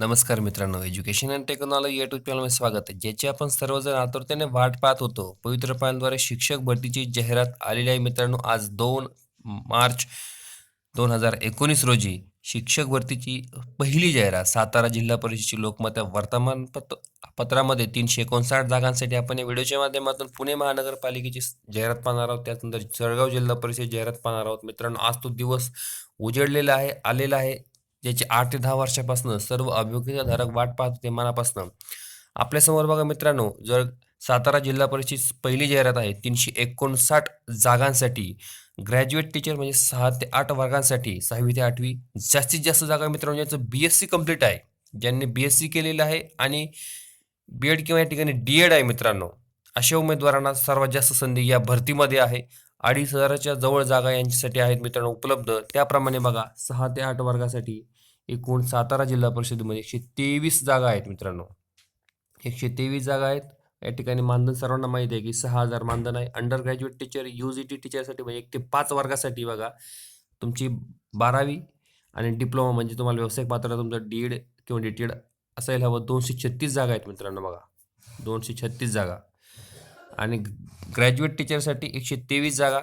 नमस्कार मित्रांनो education and technology YouTube चॅनलमध्ये स्वागत आहे ज्याची आपण सर्वजण आतुरतेने वाट पाहत होतो. पवित्र पायांद्वारे शिक्षक भरतीची जाहिरात आलेली आहे मित्रांनो आज दोन मार्च दोन हजार एकोणीस रोजी शिक्षक भरतीची पहिली जाहिरात. सातारा जिल्हा परिषदेची लोकमत या वर्तमानपत्र पत्रामध्ये तीनशे एकोणसाठ जागांसाठी आपण या व्हिडिओच्या माध्यमातून पुणे महानगरपालिकेची जाहिरात पाहणार आहोत. त्यानंतर जळगाव जिल्हा परिषद जाहिरात पाहणार आहोत. मित्रांनो आज तो दिवस उजळलेला आहे आलेला आहे. ज्याची आठ ते दहा वर्षापासून सर्व अभियोग्यताधारक वाट पाहत होते मनापासून. आपल्यासमोर बघा मित्रांनो जर सातारा जिल्हा परिषद पहिली जाहिरात आहे तीनशे एकोणसाठ जागांसाठी ग्रॅज्युएट टीचर म्हणजे सहा ते आठ वर्गांसाठी सहावी ते आठवी जास्तीत जास्त जागा मित्रांनो ज्यांचं बी एस सी कंप्लीट आहे ज्यांनी बी एस सी केलेलं आहे आणि बी एड किंवा या ठिकाणी डी एड आहे मित्रांनो अशा उमेदवारांना सर्वात जास्त संधी या भरतीमध्ये आहे. अडीच हजाराच्या जवळ जागा यांच्यासाठी आहेत मित्रांनो उपलब्ध. त्याप्रमाणे बघा सहा ते आठ वर्गासाठी एकूण सातारा जिल्हा परिषदेमध्ये एकशे तेवीस जागा आहेत मित्रांनो. एकशे तेवीस जागा आहेत. या ठिकाणी मानधन सर्वांना माहिती आहे की सहा हजार मानधन आहे. Undergraduate teacher U G T टीचरसाठी म्हणजे एक ते पाच वर्गासाठी बघा तुमची बारावी आणि डिप्लोमा म्हणजे तुम्हाला व्यावसायिक पात्र तुमचं डी एड किंवा डी टी एड असायला हवं. दोनशे छत्तीस जागा आहेत मित्रांनो बघा. दोनशे छत्तीस जागा. आणि ग्रॅज्युएट टीचरसाठी एकशे तेवीस जागा.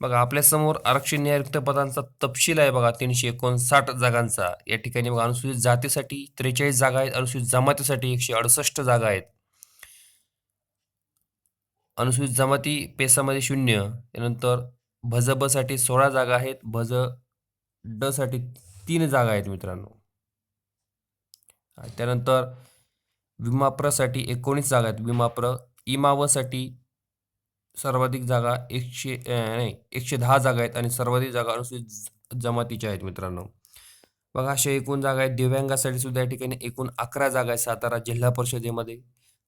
बघा आपल्यासमोर आरक्षण नियुक्त पदांचा तपशील आहे बघा तीनशे एकोणसाठ जागांचा. या ठिकाणी बघा अनुसूचित जातीसाठी त्रेचाळीस जागा आहेत अनुसूचित जमातीसाठी एकशे अडुसष्ट जागा आहेत. अनुसूचित जमाती पेसामध्ये शून्य त्यानंतर भज ब साठी सोळा जागा आहेत भज ड साठी तीन जागा आहेत मित्रांनो. त्यानंतर विमाप्रसाठी एकोणीस जागा आहेत विमाप्र इमावसाठी सर्वाधिक जागा एकशे नाही एकशे दहा जागा आहेत आणि सर्वाधिक जागा अनुसूचित जमातीच्या आहेत मित्रांनो बघा अशा एकूण जागा आहेत दिव्यांगासाठी सुद्धा या ठिकाणी एकूण अकरा जागा आहेत सातारा जिल्हा परिषदेमध्ये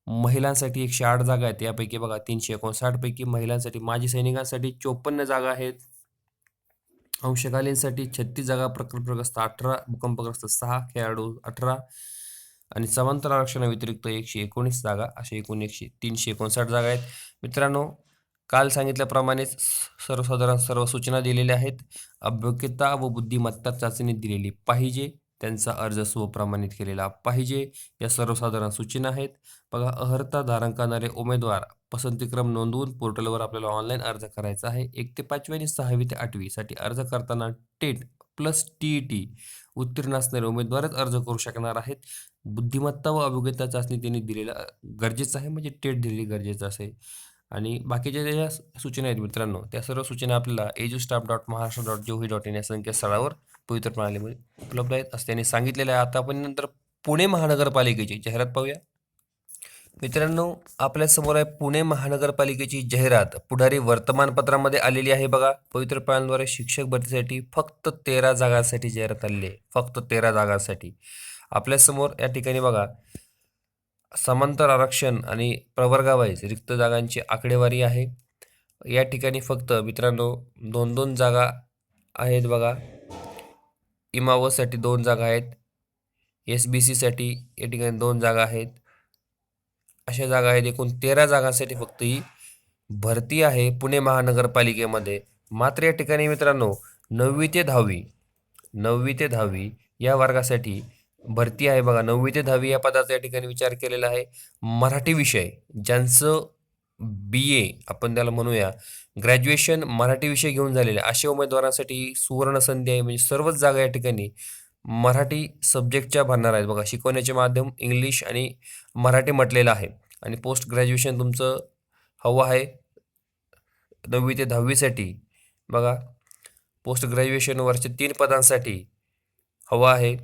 महिलांसाठी एकशे आठ जागा आहेत यापैकी बघा तीनशे एकोणसाठ पैकी महिलांसाठी माजी सैनिकांसाठी चोपन्न जागा आहेत अंशकालीनसाठी छत्तीस जागा प्रकल्पग्रस्त अठरा भूकंपग्रस्त सहा खेळाडू अठरा आणि समांतर आरक्षणाव्यतिरिक्त एकशे एकोणीस जागा असे एकूण एकशे तीनशे एकोणसाठ जागा आहेत. मित्रांनो काल सांगितल्याप्रमाणेच सर्वसाधारण सर्व सूचना दिलेल्या आहेत. अभ्योग्यता व बुद्धिमत्ता चाचणी दिलेली पाहिजे. त्यांचा अर्ज स्वप्रमाणित केलेला पाहिजे. या सर्वसाधारण सूचना आहेत. बघा अर्हता धारण करणारे उमेदवार पसंतीक्रम नोंदवून पोर्टलवर आपल्याला ऑनलाईन अर्ज करायचा आहे. एक ते पाचवी आणि सहावी ते आठवीसाठी अर्ज करताना TET plus T E T उत्तीर्ण असणारे उमेदवारच अर्ज करू शकणार आहेत. बुद्धिमत्ता व अभिज्ञता चाचणी त्यांनी दिलेला गरजेचं आहे म्हणजे टेट दिलेली गरजेचं असेल. आणि बाकीच्या ज्या सूचना आहेत मित्रांनो त्या सर्व सूचना आपल्याला edu staff dot Maharashtra dot gov dot in या संकेतस्थळावर पवित्र प्रणालीमध्ये उपलब्ध आहेत. असं त्यांनी सांगितलेलं आहे. आता आपण नंतर पुणे महानगरपालिकेची जाहिरात पाहूया. मित्रांनो आपल्यासमोर आहे पुणे महानगरपालिकेची जाहिरात. पुढारी वर्तमानपत्रामध्ये आलेली आहे बघा. पवित्र पाळांद्वारे शिक्षक भरतीसाठी फक्त तेरा जागांसाठी जाहिरात आलेली आहे. फक्त तेरा जागांसाठी. आपल्यासमोर या ठिकाणी बघा. समांतर आरक्षण आणि प्रवर्गावाईज रिक्त जागांची आकडेवारी आहे. या ठिकाणी फक्त मित्रांनो दोन दोन जागा आहेत बघा. इमावसाठी दोन जागा आहेत. एस बी सीसाठी या ठिकाणी दोन जागा आहेत. अशा जागा आहेत एकूण तेरा जागांसाठी फक्त ही भरती आहे पुणे महानगरपालिकेमध्ये. मात्र या ठिकाणी मित्रांनो नववी ते दहावी नववी ते दहावी या वर्गासाठी भरती आहे बघा. नववी ते दहावी या पदाचा या ठिकाणी विचार केलेला आहे. मराठी विषय ज्यांचं बी ए आपण त्याला म्हणूया ग्रॅज्युएशन मराठी विषय घेऊन झालेले अशा उमेदवारांसाठी सुवर्ण संधी आहे. म्हणजे सर्वच जागा या ठिकाणी मराठी सब्जेक्टच्या भरणार आहेत. बघा शिकवण्याचे माध्यम इंग्लिश आणि मराठी म्हटलेलं आहे. आणि पोस्ट ग्रॅज्युएशन तुमचं हवं आहे. नववी ते दहावीसाठी. बघा पोस्ट ग्रॅज्युएशन वरच्या तीन पदांसाठी हवं आहे.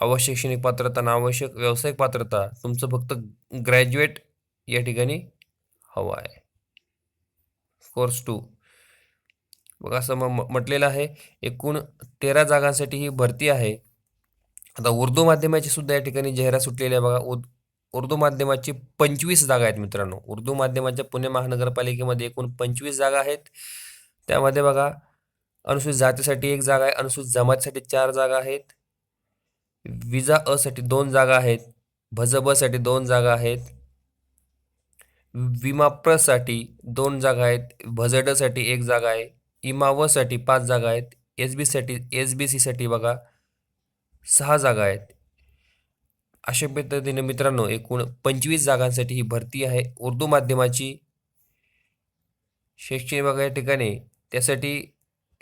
आवश्यक शैक्षणिक पात्रता नावश्यक आवश्यक व्यावसायिक पात्रता तुमचं फक्त ग्रॅज्युएट या ठिकाणी हवं आहे. कोर्स टू असं म म्हटलेलं आहे. एकूण तेरा जागांसाठी ही भरती आहे. आता उर्दू माध्यमाची सुद्धा या ठिकाणी जाहिरात सुटलेली आहे. बघा उद उर्दू माध्यमाची पंचवीस जागा आहेत मित्रांनो. उर्दू माध्यमाच्या पुणे महानगरपालिकेमध्ये एकूण पंचवीस जागा आहेत. त्यामध्ये बघा अनुसूचित जातीसाठी एक जागा आहे अनुसूचित जमातीसाठी चार जागा आहेत. विजा असाठी दोन जागा आहेत. भजबसाठी दोन जागा आहेत. विमा दोन जागा आहेत. भजडसाठी एक जागा आहे. इमा वसाठी पाच जागा आहेत. एस बी साठी एस बी सीसाठी बघा सहा जागा आहेत. अशा पद्धतीने मित्रांनो एकूण पंचवीस जागांसाठी ही भरती आहे. उर्दू माध्यमाची शैक्षणिक विभाग या ठिकाणी. त्यासाठी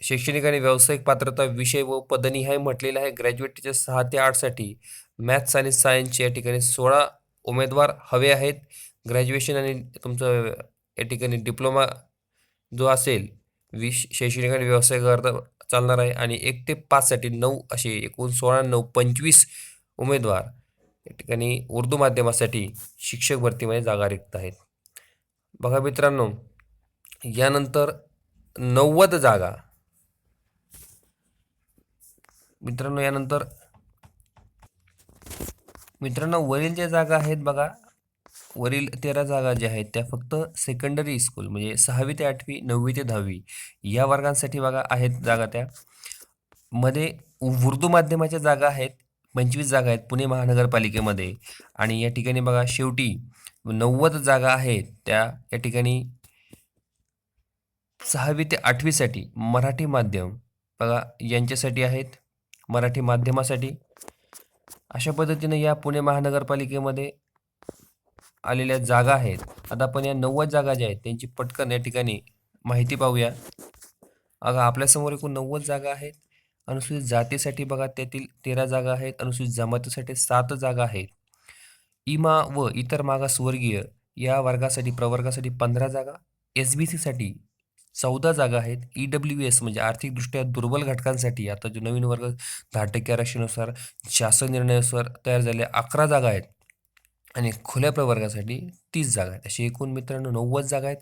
शैक्षणिक आणि व्यावसायिक पात्रता विषय व पदनिहाय म्हटलेलं आहे. ग्रॅज्युएटच्या सहा ते आठसाठी मॅथ्स आणि सायन्सचे या ठिकाणी सोळा उमेदवार हवे आहेत. ग्रॅज्युएशन आणि तुमचं या ठिकाणी डिप्लोमा जो असेल वीस शैक्षणिक आणि व्यवसाय करता चालणार आहे. आणि एक ते पाचसाठी नऊ असे एकूण सोळा नऊ पंचवीस उमेदवार या ठिकाणी उर्दू माध्यमासाठी शिक्षक भरतीमध्ये जागा रिक्त आहेत. बघा मित्रांनो यानंतर नव्वद जागा. मित्रांनो यानंतर मित्रांनो वरील ज्या जागा आहेत बघा वरील तेरा जागा ज्या आहेत त्या फक्त सेकंडरी स्कूल म्हणजे सहावी ते आठवी नववी ते दहावी या वर्गांसाठी बघा आहेत जागा त्या. मध्ये उर्दू माध्यमाच्या जागा आहेत पंचवीस जागा आहेत पुणे महानगरपालिकेमध्ये. आणि या ठिकाणी बघा शेवटी नव्वद जागा आहेत त्या या ठिकाणी सहावी ते आठवीसाठी मराठी माध्यम बघा यांच्यासाठी आहेत मराठी माध्यमासाठी. अशा पद्धतीने या पुणे महानगरपालिकेमध्ये आलेल्या जागा आहेत. आता आपण या नव्वद जागा ज्या आहेत त्यांची पटकन या ठिकाणी माहिती पाहूया. अगं आपल्यासमोर एकूण नव्वद जागा आहेत. अनुसूचित जातीसाठी बघा त्यातील तेरा जागा आहेत. अनुसूचित जमातीसाठी सात जागा आहेत. इमा व इतर मागासवर्गीय या वर्गासाठी प्रवर्गासाठी पंधरा जागा. एस बी सीसाठी चौदा जागा आहेत. ई डब्ल्यू एस म्हणजे आर्थिकदृष्ट्या दुर्बल घटकांसाठी आता जो नवीन वर्ग दहा टक्के आरक्षणानुसार शासन निर्णयानुसार तयार झालेल्या अकरा जागा आहेत. आणि खुल्या प्रवर्गासाठी तीस जागा आहेत. अशी एकूण मित्रांनो नव्वद जागा आहेत.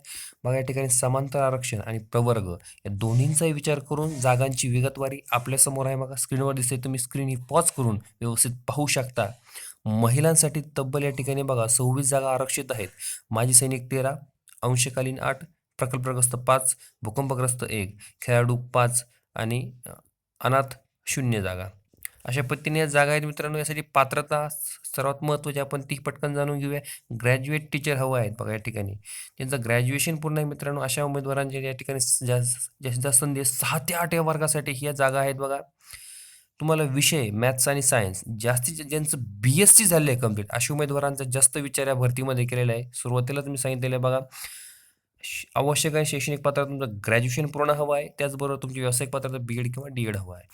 बघा या ठिकाणी समांतर आरक्षण आणि प्रवर्ग या दोन्हींचाही विचार करून जागांची विगतवारी आपल्यासमोर आहे मग स्क्रीनवर दिसते तुम्ही. स्क्रीन ही पॉज करून व्यवस्थित पाहू शकता. महिलांसाठी तब्बल या ठिकाणी बघा सव्वीस जागा आरक्षित आहेत. माजी सैनिक तेरा अंशकालीन आठ प्रकल्पग्रस्त पाच भूकंपग्रस्त एक खेळाडू पाच आणि अनाथ शून्य जागा. अशा पद्धतीने या जागा आहेत मित्रांनो. यासाठी पात्रता सर्वात महत्त्वाची आपण ती पटकन जाणून घेऊया. ग्रॅज्युएट टीचर हवं आहेत बघा या ठिकाणी. त्यांचं ग्रॅज्युएशन पूर्ण आहे मित्रांनो अशा उमेदवारांच्या या ठिकाणी जास्त जास्तीत जास्त संधी सहा ते आठ या वर्गासाठी ह्या जागा आहेत बघा. तुम्हाला विषय मॅथ्स आणि सायन्स जास्तीत ज्यांचं बी एस सी झालं आहे कंप्लीट अशा उमेदवारांचा जास्त विचार या भरतीमध्ये केलेला आहे. सुरुवातीला तुम्ही सांगितलेलं आहे बघा. श- आवश्यक आहे शैक्षणिक पात्रता तुमचं ग्रॅज्युएशन पूर्ण हवं आहे. त्याचबरोबर तुमची व्यावसायिक पात्रता बी एड किंवा डी एड हवं आहे.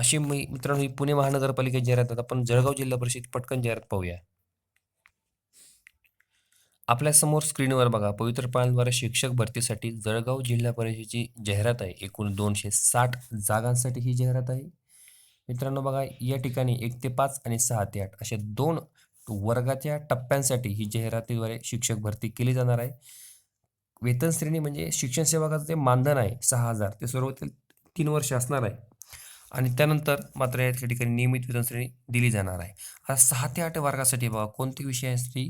अशी मी मित्रांनो ही पुणे महानगरपालिकेची जाहिरात आहेत आपण जळगाव जिल्हा परिषद पटकन जाहिरात पाहूया. आपल्यासमोर स्क्रीनवर बघा पवित्र पाळणद्वारे शिक्षक भरतीसाठी जळगाव जिल्हा परिषदेची जाहिरात आहे. एकूण दोनशे साठ जागांसाठी ही जाहिरात आहे. मित्रांनो बघा या ठिकाणी एक ते पाच आणि सहा ते आठ अशा दोन वर्गाच्या टप्प्यांसाठी ही जाहिरातीद्वारे शिक्षक भरती केली जाणार आहे. वेतन श्रेणी म्हणजे शिक्षण सेवकाचं जे मानधन आहे सहा हजार. ते सुरुवातीला तीन वर्ष असणार आहे. आणि त्यानंतर मात्र या ठिकाणी नियमित वेतन श्रेणी दिली जाणार आहे. आता सहा ते आठ वर्गासाठी बघा कोणते विषयासाठी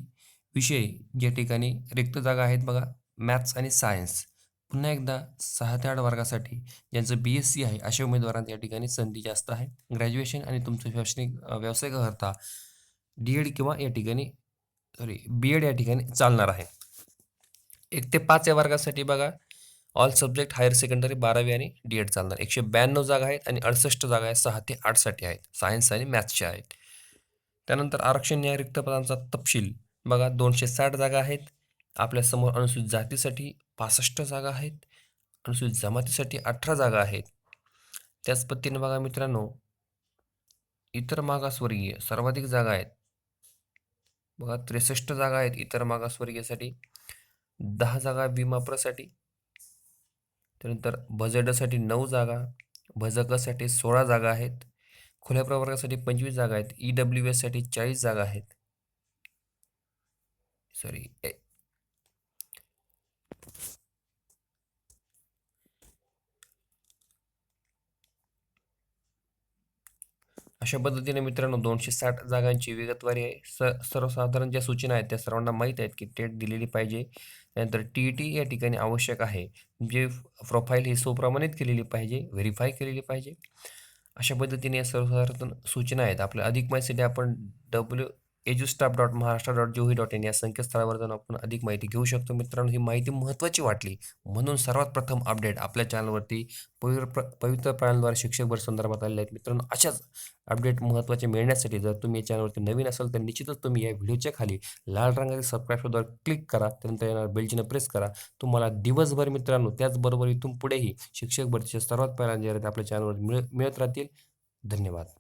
विषय ज्या ठिकाणी रिक्त जागा आहेत बघा मॅथ्स आणि सायन्स पुन्हा एकदा सहा ते आठ वर्गासाठी ज्यांचं बी एस सी आहे अशा उमेदवारांना या ठिकाणी संधी जास्त आहे. ग्रॅज्युएशन आणि तुमचं शैक्षणिक अ, व्यावसायिक डी एड किंवा या ठिकाणी सॉरी बी एड या ठिकाणी चालणार आहे. एक ते पाच या वर्गासाठी बघा ऑल सब्जेक्ट हायर सेकंडरी बारावी आणि डी एड चालणार. एकशे ब्याण्णव जागा आहेत आणि अडसष्ट जागा आहेत सहा ते आठसाठी आहेत. सायन्स आणि मॅथ्सच्या आहेत. त्यानंतर आरक्षण या रिक्त पदांचा तपशील. बघा दोनशे साठ जागा आहेत. आपल्यासमोर अनुसूचित जातीसाठी पासष्ट जागा आहेत. अनुसूचित जमातीसाठी अठरा जागा आहेत. त्याच पद्धतीने बघा मित्रांनो इतर मागासवर्गीय सर्वाधिक जागा आहेत. बघा त्रेसष्ट जागा आहेत इतर मागासवर्गीयसाठी. दहा जागा विमाप्रसाठी त्यानंतर बजेटसाठी नऊ जागा भजकसाठी सोळा जागा आहेत. खुल्या प्रवर्गासाठी पंचवीस जागा आहेत. ई डब्ल्यू एससाठी चाळीस जागा आहेत. सॉरी अशा पद्धतीने मित्रांनो दोनशे साठ जागांची विगतवारी आहे. स सर्वसाधारण ज्या सूचना आहेत त्या सर्वांना माहीत आहेत की टेट दिलेली पाहिजे. त्यानंतर टी ई टी या ठिकाणी आवश्यक आहे. म्हणजे जे प्रोफाईल ही सुप्रमाणित केलेली पाहिजे व्हेरीफाय केलेली पाहिजे. अशा पद्धतीने या सर्वसाधारण सूचना आहेत. आपल्या अधिक माहितीसाठी आपण W edustaff dot Maharashtra dot G dot in या संकेतस्थळावर जाऊन आपण अधिक माहिती घेऊ शकतो. मित्रांनो ही माहिती महत्त्वाची वाटली म्हणून सर्वात प्रथम अपडेट आपल्या चॅनलवरती पवित्र प्र पवित्र प्राण्यांद्वारे शिक्षकभर संदर्भात आलेले आहेत. मित्रांनो अशाच अपडेट महत्त्वाचे मिळण्यासाठी जर तुम्ही या चॅनलवरती नवीन असाल तर निश्चितच तुम्ही या व्हिडिओच्या खाली लाल रंगाचे सबस्क्राईबद्वारे क्लिक करा. त्यानंतर येणार बेलचिन्ह प्रेस करा. तुम्हाला दिवसभर मित्रांनो त्याचबरोबर इथून पुढेही शिक्षक भरतीच्या सर्वात पहिल्यांदा आपल्या चॅनलवर मिळ मिळत राहतील. धन्यवाद.